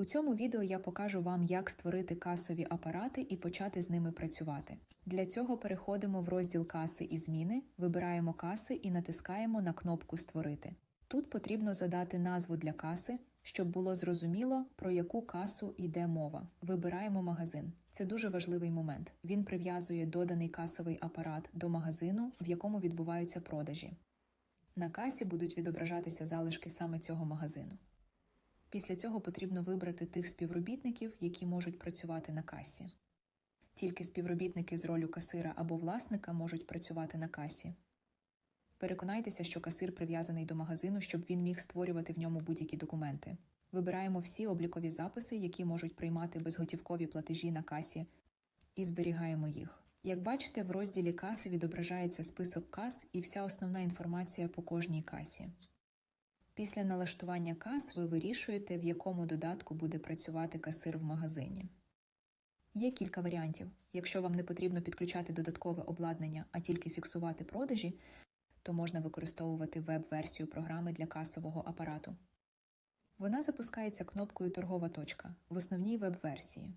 У цьому відео я покажу вам, як створити касові апарати і почати з ними працювати. Для цього переходимо в розділ каси і зміни, вибираємо каси і натискаємо на кнопку Створити. Тут потрібно задати назву для каси, щоб було зрозуміло, про яку касу йде мова. Вибираємо магазин. Це дуже важливий момент. Він прив'язує доданий касовий апарат до магазину, в якому відбуваються продажі. На касі будуть відображатися залишки саме цього магазину. Після цього потрібно вибрати тих співробітників, які можуть працювати на касі. Тільки співробітники з ролю касира або власника можуть працювати на касі. Переконайтеся, що касир прив'язаний до магазину, щоб він міг створювати в ньому будь-які документи. Вибираємо всі облікові записи, які можуть приймати безготівкові платежі на касі, і зберігаємо їх. Як бачите, в розділі каси відображається список кас і вся основна інформація по кожній касі. Після налаштування кас ви вирішуєте, в якому додатку буде працювати касир в магазині. Є кілька варіантів. Якщо вам не потрібно підключати додаткове обладнання, а тільки фіксувати продажі, то можна використовувати веб-версію програми для касового апарату. Вона запускається кнопкою Торгова точка в основній веб-версії.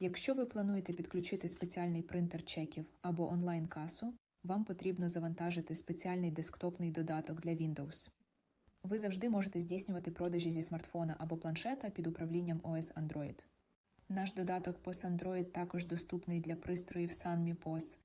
Якщо ви плануєте підключити спеціальний принтер чеків або онлайн-касу, вам потрібно завантажити спеціальний десктопний додаток для Windows. Ви завжди можете здійснювати продажі зі смартфона або планшета під управлінням OS Android. Наш додаток POS Android також доступний для пристроїв Sanmi POS